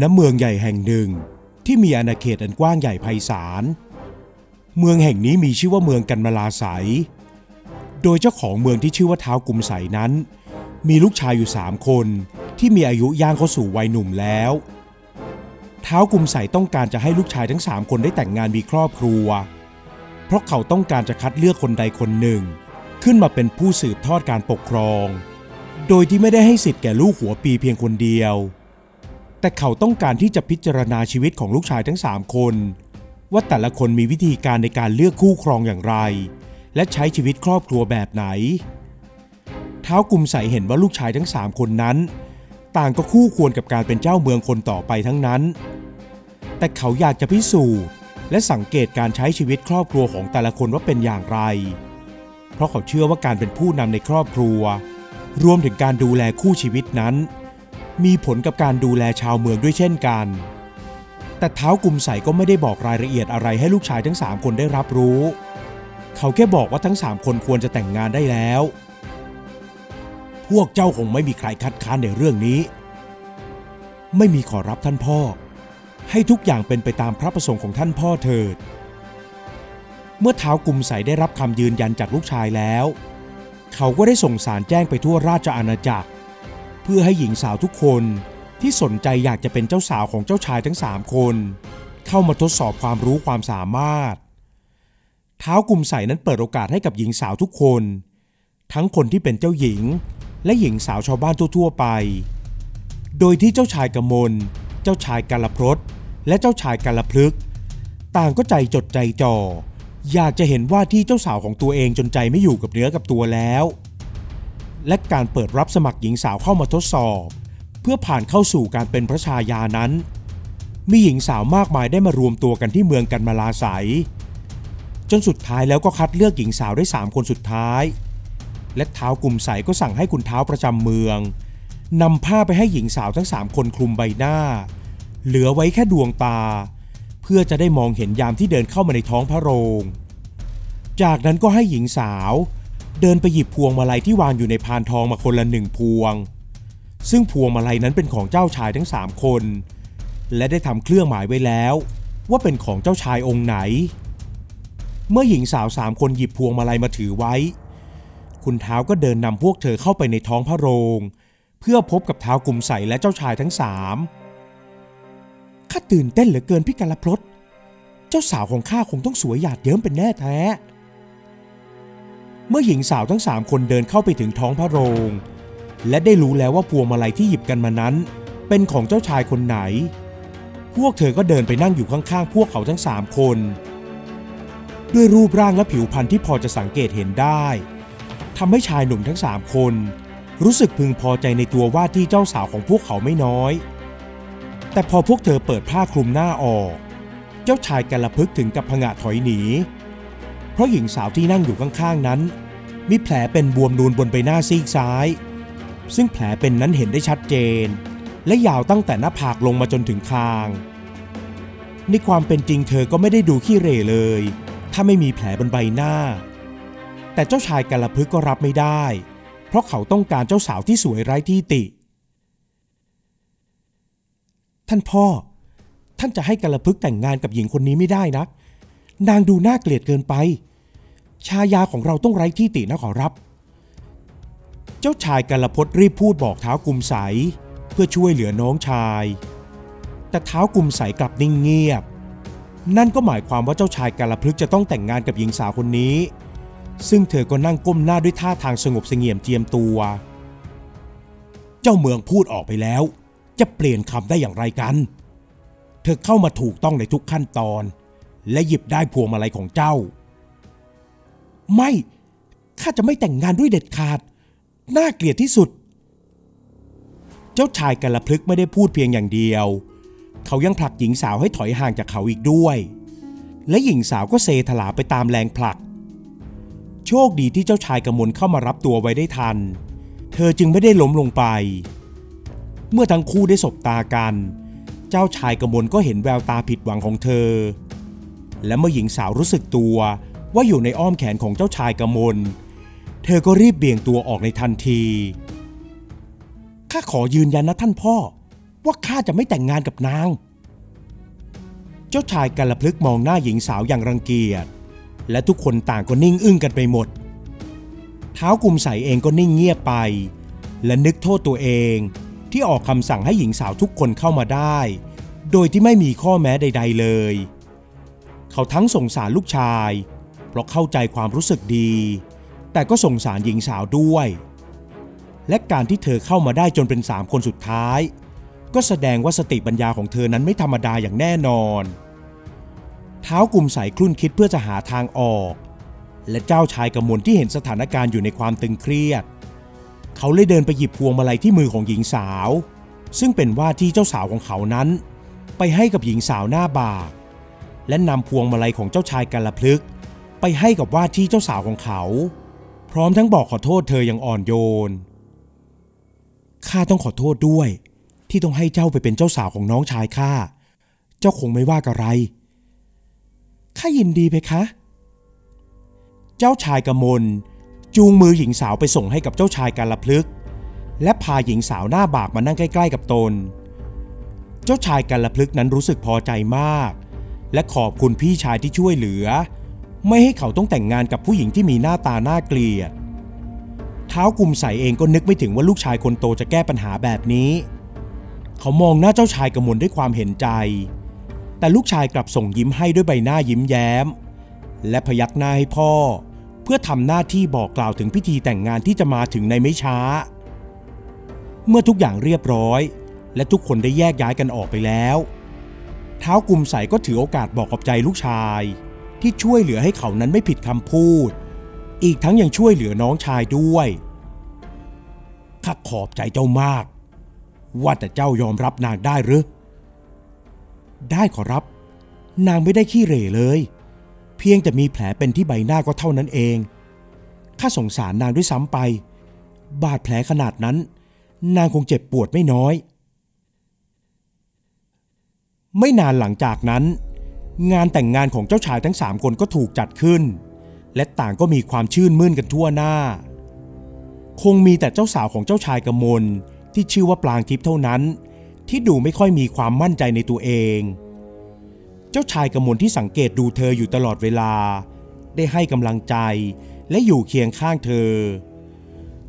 ณเมืองใหญ่แห่งหนึ่งที่มีอาณาเขตอันกว้างใหญ่ไพศาล เมืองแห่งนี้มีชื่อว่าเมืองกันมาลาไสยโดยเจ้าของเมืองที่ชื่อว่าเท้าวกุมไสนั้น มีลูกชายอยู่สามคนที่มีอายุย่างเข้าสู่วัยหนุ่มแล้ว เท้าวกุมไสต้องการจะให้ลูกชายทั้งสามคนได้แต่งงานมีครอบครัว เพราะเขาต้องการจะคัดเลือกคนใดคนหนึ่ง ขึ้นมาเป็นผู้สืบทอดการปกครอง โดยที่ไม่ได้ให้สิทธิ์แก่ลูกหัวปีเพียงคนเดียว แต่เขาต้องการที่จะพิจารณาชีวิตของลูกชายทั้งสามคน ว่าแต่ละคนมีวิธีการในการเลือกคู่ครองอย่างไร และใช้ชีวิตครอบครัวแบบไหน เท้ากุมใสเห็นว่าลูกชายทั้งสามคนนั้น ต่างก็คู่ควรกับการเป็นเจ้าเมืองคนต่อไปทั้งนั้น แต่เขาอยากจะพิสูจน์และสังเกตการใช้ชีวิตครอบครัวของแต่ละคนว่าเป็นอย่างไร เพราะเขาเชื่อว่าการเป็นผู้นำในครอบครัว รวมถึงการดูแลคู่ชีวิตนั้น มีผลกับการดูแลชาวเมืองด้วยเช่นกัน แต่เท้ากุมใสก็ไม่ได้บอกรายละเอียดอะไรให้ลูกชายทั้งสามคนได้รับรู้ เขาแค่บอกว่าทั้งสามคนควรจะแต่งงานได้แล้ว พวกเจ้าคงไม่มีใครคัดค้านในเรื่องนี้ ไม่มีขอรับท่านพ่อ ให้ทุกอย่างเป็นไปตามพระประสงค์ของท่านพ่อเถิด เมื่อเท้ากุมใสได้รับคำยืนยันจากลูกชายแล้ว เขาก็ได้ส่งสารแจ้งไปทั่วราชอาณาจักร เพื่อให้หญิงสาวทุกคนที่สนใจอยากจะเป็นเจ้าสาวของเจ้าชายทั้งสามคน เข้ามาทดสอบความรู้ความสามารถ เท้ากุมใสนั้นเปิดโอกาสให้กับหญิงสาวทุกคน ทั้งคนที่เป็นเจ้าหญิง และหญิงสาวชาวบ้านทั่วๆไป โดยที่เจ้าชายกมล เจ้าชายกาลพรตและเจ้าชายกาลพลึก ต่างก็ใจจดใจจ่ออยากจะเห็นว่าที่เจ้าสาวของตัวเองจนใจไม่อยู่กับเนื้อกับตัวแล้ว และการเปิดรับสมัครหญิงสาวเข้ามาทดสอบ เพื่อผ่านเข้าสู่การเป็นพระชายานั้น มีหญิงสาวมากมายได้มารวมตัวกันที่เมืองกันมาลาไสยจนสุดท้ายแล้วก็คัดเลือกหญิงสาวได้สามคนสุดท้าย และเท้ากลุ่มใสก็สั่งให้คุณเท้าประจำเมืองนำผ้าไปให้หญิงสาวทั้งสามคนคลุมใบหน้า เหลือไว้แค่ดวงตา เพื่อจะได้มองเห็นยามที่เดินเข้ามาในท้องพระโรง จากนั้นก็ให้หญิงสาว เดินไปหยิบพวงมาลัยที่วางอยู่ในพานทองมาคนละหนึ่งพวง ซึ่งพวงมาลัยนั้นเป็นของเจ้าชายทั้งสามคน และได้ทำเครื่องหมายไว้แล้ว ว่าเป็นของเจ้าชายองค์ไหน เมื่อหญิงสาวสามคนหยิบพวงมาลัยมาถือไว้ คุณเท้าก็เดินนำพวกเธอเข้าไปในท้องพระโรง เพื่อพบกับเท้ากลุ่มใสและเจ้าชายทั้งสามข้าตื่นเต้นเหลือเกินพี่กาลพรตเจ้าสาวของข้าคงต้องสวยหยาดเยิ้มเป็นแน่แท้ เมื่อหญิงสาวทั้งสามคนเดินเข้าไปถึงท้องพระโรง และได้รู้แล้วว่าพวงมาลัยที่หยิบกันมานั้น เป็นของเจ้าชายคนไหน พวกเธอก็เดินไปนั่งอยู่ข้างๆ พวกเขาทั้งสามคน ด้วยรูปร่างและผิวพรรณที่พอจะสังเกตเห็นได้ทำให้ชายหนุ่มทั้งสามคน รู้สึกพึงพอใจในตัวว่าที่เจ้าสาวของพวกเขาไม่น้อย แต่พอพวกเธอเปิดผ้าคลุมหน้าออก เจ้าชายกระพึกถึงกับผงะถอยหนี เพราะหญิงสาวที่นั่งอยู่ข้างๆนั้น มีแผลเป็นบวมนูนบนใบหน้าซีกซ้าย ซึ่งแผลเป็นนั้นเห็นได้ชัดเจน และยาวตั้งแต่หน้าผากลงมาจนถึงคาง ในความเป็นจริงเธอก็ไม่ได้ดูขี้เหร่เลย ถ้าไม่มีแผลบนใบหน้า แต่เจ้าชายกาลพึกก็รับไม่ได้ เพราะเขาต้องการเจ้าสาวที่สวยไร้ที่ติ ท่านพ่อท่านจะให้กาลพึกแต่งงานกับหญิงคนนี้ไม่ได้นะ นางดูน่าเกลียดเกินไป ชายาของเราต้องไร้ที่ตินะขอรับ เจ้าชายกาลพจน์รีบพูดบอกเท้ากุมใสเพื่อช่วยเหลือน้องชาย แต่เท้ากุมใสกลับนิ่งเงียบ นั่นก็หมายความว่าเจ้าชายกาลพลึกษ์จะต้องแต่งงานกับหญิงสาวคนนี้ ซึ่งเธอก็นั่งก้มหน้าด้วยท่าทางสงบเสงี่ยมเจียมตัว เจ้าเมืองพูดออกไปแล้ว จะเปลี่ยนคำได้อย่างไรกัน เธอเข้ามาถูกต้องในทุกขั้นตอน และหยิบได้พวงมาลัยของเจ้า ไม่ ข้าจะไม่แต่งงานด้วยเด็ดขาด น่าเกลียดที่สุด เจ้าชายกาลพลึกไม่ได้พูดเพียงอย่างเดียว เขายังผลักหญิงสาวให้ถอยห่างจากเขาอีกด้วย และหญิงสาวก็เซถลาไปตามแรงผลัก โชคดีที่เจ้าชายกำมลเข้ามารับตัวไว้ได้ทัน เธอจึงไม่ได้ล้มลงไป เมื่อทั้งคู่ได้สบตากัน เจ้าชายกำมลก็เห็นแววตาผิดหวังของเธอ และเมื่อหญิงสาวรู้สึกตัวว่าอยู่ในอ้อมแขนของเจ้าชายกำมล เธอก็รีบเบี่ยงตัวออกในทันที ข้าขอยืนยันนะท่านพ่อ ว่าข้าจะไม่แต่งงานกับนาง เจ้าชายกัลพลึกษ์มองหน้าหญิงสาวอย่างรังเกียจ และทุกคนต่างก็นิ่งอึ้งกันไปหมด เท้ากุมใสเองก็นิ่งเงียบไป และนึกโทษตัวเองที่ออกคำสั่งให้หญิงสาวทุกคนเข้ามาได้ โดยที่ไม่มีข้อแม้ใด ๆ เลย เขาทั้งสงสารลูกชาย เพราะเข้าใจความรู้สึกดี แต่ก็สงสารหญิงสาวด้วย และการที่เธอเข้ามาได้จนเป็นสามคนสุดท้าย ก็แสดงว่าสติปัญญาของเธอนั้นไม่ธรรมดาอย่างแน่นอน เท้ากลุ่มใสคลุ่นคิดเพื่อจะหาทางออก และเจ้าชายกำมลที่เห็นสถานการณ์อยู่ในความตึงเครียด เขาเลยเดินไปหยิบพวงมาลัยที่มือของหญิงสาว ซึ่งเป็นว่าที่เจ้าสาวของเขานั้น ไปให้กับหญิงสาวหน้าบาก และนำพวงมาลัยของเจ้าชายกัลพลึก ไปให้กับว่าที่เจ้าสาวของเขา พร้อมทั้งบอกขอโทษเธออย่างอ่อนโยน ข้าต้องขอโทษด้วย ที่ต้องให้เจ้าไปเป็นเจ้าสาวของน้องชายข้า เจ้าคงไม่ว่าอะไร ข้ายินดีไปคะ เจ้าชายกมลจูงมือหญิงสาวไปส่งให้กับเจ้าชายกาลพลึก และพาหญิงสาวหน้าบากมานั่งใกล้ ๆ กับตน เจ้าชายกาลพลึกนั้นรู้สึกพอใจมาก และขอบคุณพี่ชายที่ช่วยเหลือ ไม่ให้เขาต้องแต่งงานกับผู้หญิงที่มีหน้าตาน่าเกลียด เท้ากุมใสเองก็นึกไม่ถึงว่าลูกชายคนโตจะแก้ปัญหาแบบนี้ เขามองหน้าเจ้าชายกมลด้วยความเห็นใจ แต่ลูกชายกลับส่งยิ้มให้ด้วยใบหน้ายิ้มแย้ม และพยักหน้าให้พ่อ เพื่อทำหน้าที่บอกกล่าวถึงพิธีแต่งงานที่จะมาถึงในไม่ช้า เมื่อทุกอย่างเรียบร้อย และทุกคนได้แยกย้ายกันออกไปแล้ว ท้ากุมใสก็ถือโอกาสบอกขอบใจลูกชาย ที่ช่วยเหลือให้เขานั้นไม่ผิดคำพูด อีกทั้งยังช่วยเหลือน้องชายด้วยข้าขอบใจเจ้ามาก ว่าแต่เจ้ายอมรับนางได้หรือ ได้ขอรับ นางไม่ได้ขี้เหร่เลย เพียงแต่มีแผลเป็นที่ใบหน้าก็เท่านั้นเองข้าสงสารนางด้วยซ้ำไป บาดแผลขนาดนั้น นางคงเจ็บปวดไม่น้อย ไม่นานหลังจากนั้น งานแต่งงานของเจ้าชายทั้งสามคนก็ถูกจัดขึ้น และต่างก็มีความชื่นมื่นกันทั่วหน้า คงมีแต่เจ้าสาวของเจ้าชายกมลที่ชื่อว่าปลางทิพย์เท่านั้น ที่ดูไม่ค่อยมีความมั่นใจในตัวเอง เจ้าชายกมลที่สังเกตดูเธออยู่ตลอดเวลา ได้ให้กำลังใจและอยู่เคียงข้างเธอ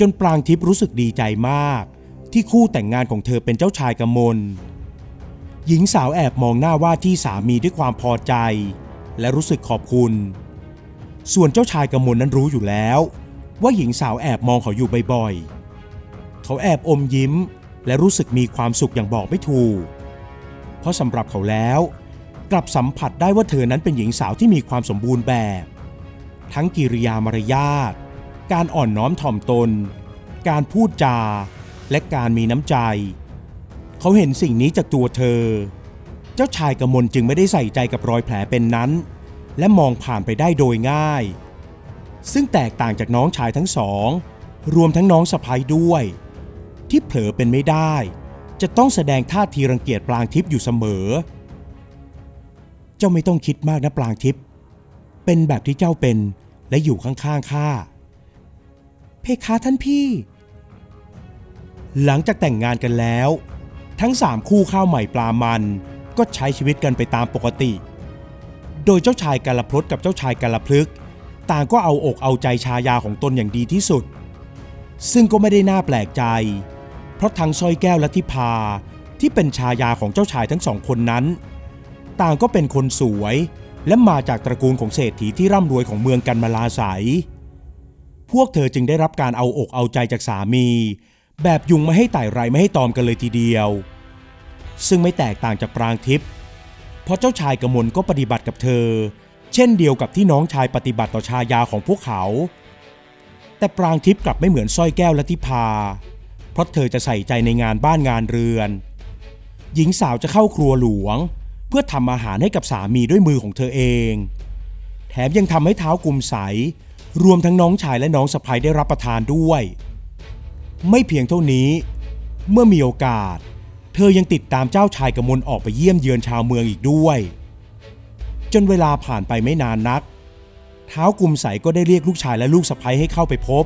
จนปรางทิพย์รู้สึกดีใจมาก ที่คู่แต่งงานของเธอเป็นเจ้าชายกมล หญิงสาวแอบมองหน้าว่าที่สามีด้วยความพอใจ และรู้สึกขอบคุณ ส่วนเจ้าชายกำมลนั้นรู้อยู่แล้ว ว่าหญิงสาวแอบมองเขาอยู่บ่อยๆ เขาแอบอมยิ้ม และรู้สึกมีความสุขอย่างบอกไม่ถูก เพราะสำหรับเขาแล้ว กลับสัมผัสได้ว่าเธอนั้นเป็นหญิงสาวที่มีความสมบูรณ์แบบ ทั้งกิริยามารยาทการอ่อนน้อมถ่อมตน การพูดจา และการมีน้ำใจ เขาเห็นสิ่งนี้จากตัวเธอ เจ้าชายกมลจึงไม่ได้ใส่ใจกับรอยแผลเป็นนั้น และมองผ่านไปได้โดยง่าย ซึ่งแตกต่างจากน้องชายทั้งสอง รวมทั้งน้องสะพ้ยด้วย ที่เผลอเป็นไม่ได้ จะต้องแสดงท่าทีรังเกียจปลางทิพย์อยู่เสมอ เจ้าไม่ต้องคิดมากนะปลางทิพย์เป็นแบบที่เจ้าเป็นและอยู่ข้างๆข้าเพคะท่านพี่ หลังจากแต่งงานกันแล้ว ทั้งสามคู่ข้าวใหม่ปลามัน ก็ใช้ชีวิตกันไปตามปกติ โดยเจ้าชายกาลพลดกับเจ้าชายกาลพลึก ต่างก็เอาอกเอาใจชายาของตนอย่างดีที่สุด ซึ่งก็ไม่ได้น่าแปลกใจ เพราะทั้งสร้อยแก้วและทิพาที่เป็นชายาของเจ้าชายทั้งสองคนนั้น ต่างก็เป็นคนสวยและมาจากตระกูลของเศรษฐีที่ร่ำรวยของเมืองกันมาลาไสยพวกเธอจึงได้รับการเอาอกเอาใจจากสามี แบบยุงไม่ให้ไต่ไรไม่ให้ตอมกันเลยทีเดียว ซึ่งไม่แตกต่างจากปรางทิพย์เพราะเจ้าชายกมลก็ปฏิบัติกับเธอ เช่นเดียวกับที่น้องชายปฏิบัติต่อชายาของพวกเขา แต่ปรางทิพย์กลับไม่เหมือนสร้อยแก้วและทิพา เพราะเธอจะใส่ใจในงานบ้านงานเรือน หญิงสาวจะเข้าครัวหลวง เพื่อทำอาหารให้กับสามีด้วยมือของเธอเอง แถมยังทำให้เท้ากุมใสรวมทั้งน้องชายและน้องสะใภ้ได้รับประทานด้วย ไม่เพียงเท่านี้ เมื่อมีโอกาส เธอยังติดตามเจ้าชายกมลออกไปเยี่ยมเยือนชาวเมืองอีกด้วย จนเวลาผ่านไปไม่นานนัก เท้ากุมใสก็ได้เรียกลูกชายและลูกสะใภ้ให้เข้าไปพบ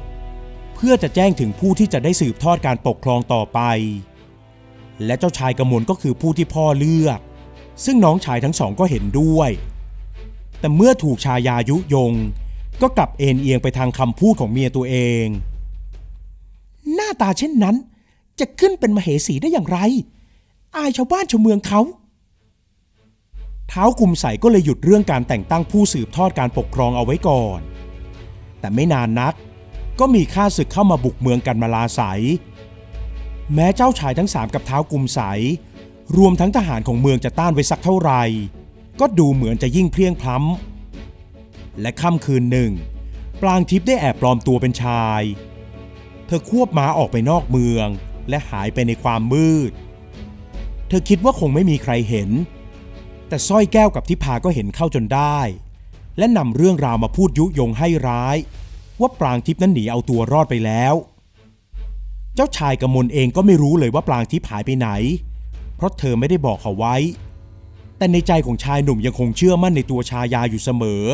เพื่อจะแจ้งถึงผู้ที่จะได้สืบทอดการปกครองต่อไป และเจ้าชายกมลก็คือผู้ที่พ่อเลือก ซึ่งน้องชายทั้งสองก็เห็นด้วย แต่เมื่อถูกชายายุยงก็กลับเอ็นเอียงไปทางคำพูดของเมียตัวเอง หน้าตาเช่นนั้น จะขึ้นเป็นมเหสีได้อย่างไร อายชาวบ้านชาวเมืองเขา เท้ากุมใสก็เลยหยุดเรื่องการแต่งตั้งผู้สืบทอดการปกครองเอาไว้ก่อน แต่ไม่นานนัก ก็มีข้าศึกเข้ามาบุกเมืองกันมาลาไสยแม้เจ้าชายทั้งสามกับเท้ากุมใส รวมทั้งทหารของเมืองจะต้านไว้สักเท่าไหร่ ก็ดูเหมือนจะยิ่งเพลียงพล้ำและค่ำคืนหนึ่ง ปลางทิพย์ได้แอบปลอมตัวเป็นชาย เธอควบม้าออกไปนอกเมือง และหายไปในความมืด เธอคิดว่าคงไม่มีใครเห็น แต่สร้อยแก้วกับทิพาก็เห็นเข้าจนได้ และนำเรื่องราวมาพูดยุยงให้ร้าย ว่าปรางทิพนั้นหนีเอาตัวรอดไปแล้ว เจ้าชายกมลเองก็ไม่รู้เลยว่าปรางทิพหายไปไหน เพราะเธอไม่ได้บอกเขาไว้ แต่ในใจของชายหนุ่มยังคงเชื่อมั่นในตัวชายาอยู่เสมอ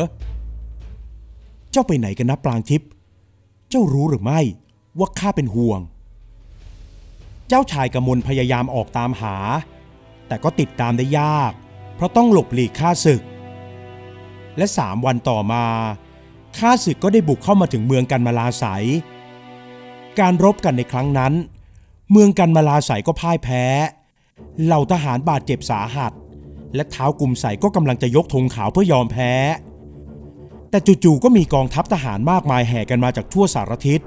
เจ้าไปไหนกันนะปรางทิพเจ้ารู้หรือไม่ ว่าข้าเป็นห่วง เจ้าชายกมลพยายามออกตามหา แต่ก็ติดตามได้ยาก เพราะต้องหลบหลีกข้าศึก และสามวันต่อมาข้าศึกก็ได้บุกเข้ามาถึงเมืองกันมาลาไสยการรบกันในครั้งนั้น เมืองกันมาลาไสยก็พ่ายแพ้ เหล่าทหารบาดเจ็บสาหัส และเท้ากลุ่มใสก็กำลังจะยกธงขาวเพื่อยอมแพ้ แต่จู่ๆก็มีกองทัพทหารมากมายแห่กันมาจากทั่วสารทิศ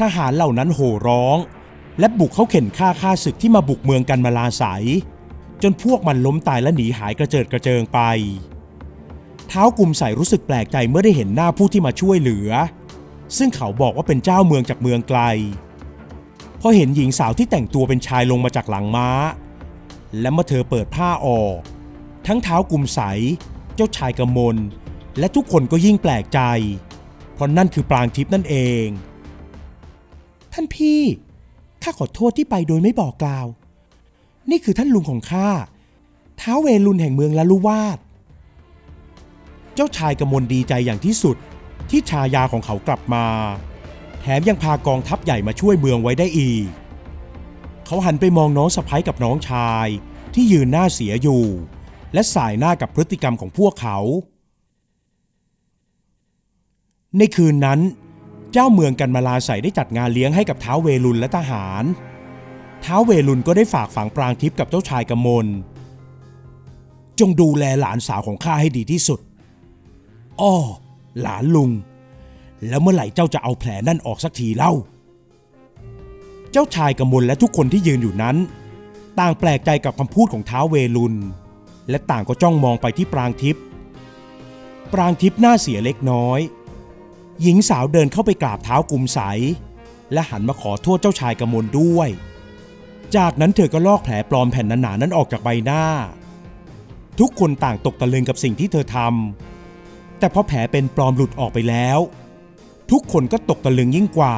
ทหารเหล่านั้นโห่ร้อง และบุกเข้าเข็นฆ่าข้าศึกที่มาบุกเมืองกันมาลาไสยจนพวกมันล้มตายและหนีหายกระเจิดกระเจิงไป เท้ากลุ่มใสรู้สึกแปลกใจเมื่อได้เห็นหน้าผู้ที่มาช่วยเหลือ ซึ่งเขาบอกว่าเป็นเจ้าเมืองจากเมืองไกลพอเห็นหญิงสาวที่แต่งตัวเป็นชายลงมาจากหลังม้า และเมื่อเธอเปิดผ้าออก ทั้งเท้ากลุ่มใส เจ้าชายกมล และทุกคนก็ยิ่งแปลกใจ เพราะนั่นคือปรางทิพย์นั่นเอง ท่านพี่ ข้าขอโทษที่ไปโดยไม่บอกกล่าว นี่คือท่านลุงของข้า ท้าวเวลุนแห่งเมืองละลุวาด เจ้าชายกมลดีใจอย่างที่สุดที่ชายาของเขากลับมา แถมยังพากองทัพใหญ่มาช่วยเมืองไว้ได้อีก เขาหันไปมองน้องสะพ้ยกับน้องชายที่ยืนหน้าเสียอยู่ และสายหน้ากับพฤติกรรมของพวกเขา ในคืนนั้น เจ้าเมืองกันมาลาใสได้จัดงานเลี้ยงให้กับท้าวเวลุนและทหารท้าวเวลุนก็ได้ฝากฝังปรางทิพย์กับเจ้าชายกมล จงดูแลหลานสาวของข้าให้ดีที่สุด อ้อ หลานลุง แล้วเมื่อไหร่เจ้าจะเอาแผลนั่นออกสักทีเล่า เจ้าชายกมลและทุกคนที่ยืนอยู่นั้น ต่างแปลกใจกับคำพูดของท้าวเวลุนและต่างก็จ้องมองไปที่ปรางทิพย์ ปรางทิพย์หน้าเสียเล็กน้อย หญิงสาวเดินเข้าไปกราบเท้ากุมใสและหันมาขอโทษเจ้าชายกมลด้วย จากนั้นเธอก็ลอกแผลปลอมแผ่นหนาๆนั้นออกจากใบหน้า ทุกคนต่างตกตะลึงกับสิ่งที่เธอทำแต่พอแผลเป็นปลอมหลุดออกไปแล้ว ทุกคนก็ตกตะลึงยิ่งกว่า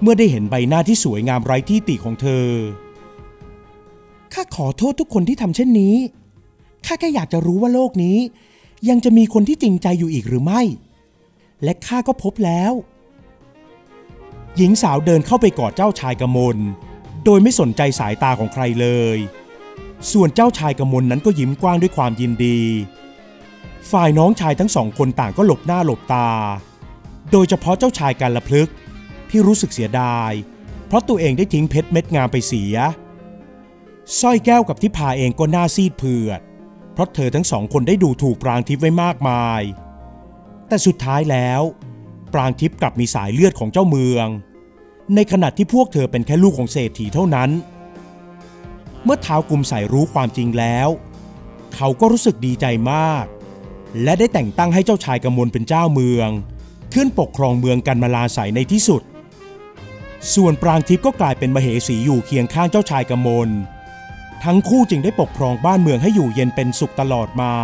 เมื่อได้เห็นใบหน้าที่สวยงามไร้ที่ติของเธอ ข้าขอโทษทุกคนที่ทำเช่นนี้ ข้าแค่อยากจะรู้ว่าโลกนี้ ยังจะมีคนที่จริงใจอยู่อีกหรือไม่ และข้าก็พบแล้ว หญิงสาวเดินเข้าไปกอดเจ้าชายกมล โดยไม่สนใจสายตาของใครเลย ส่วนเจ้าชายกมลนั้นก็ยิ้มกว้างด้วยความยินดี ฝ่ายน้องชายทั้งสองคนต่างก็หลบหน้าหลบตา โดยเฉพาะเจ้าชายกันละพลึกที่รู้สึกเสียดาย เพราะตัวเองได้ทิ้งเพชรเม็ดงามไปเสียสร้อยแก้วกับทิพาเองก็หน้าซีดเผือด เพราะเธอทั้งสองคนได้ดูถูกปรางทิพย์ไว้มากมาย แต่สุดท้ายแล้ว ปรางทิพย์กลับมีสายเลือดของเจ้าเมือง ในขณะที่พวกเธอเป็นแค่ลูกของเศรษฐีเท่านั้น เมื่อเท้าวกุมใสรู้ความจริงแล้ว เขาก็รู้สึกดีใจมาก และได้แต่งตั้งให้เจ้าชายกมลเป็นเจ้าเมือง ขึ้นปกครองเมืองกันมาลาใสในที่สุด ส่วนปรางทิพย์ก็กลายเป็นมเหสีอยู่เคียงข้างเจ้าชายกมลทั้งคู่จึงได้ปกครองบ้านเมืองให้อยู่เย็นเป็นสุขตลอดมา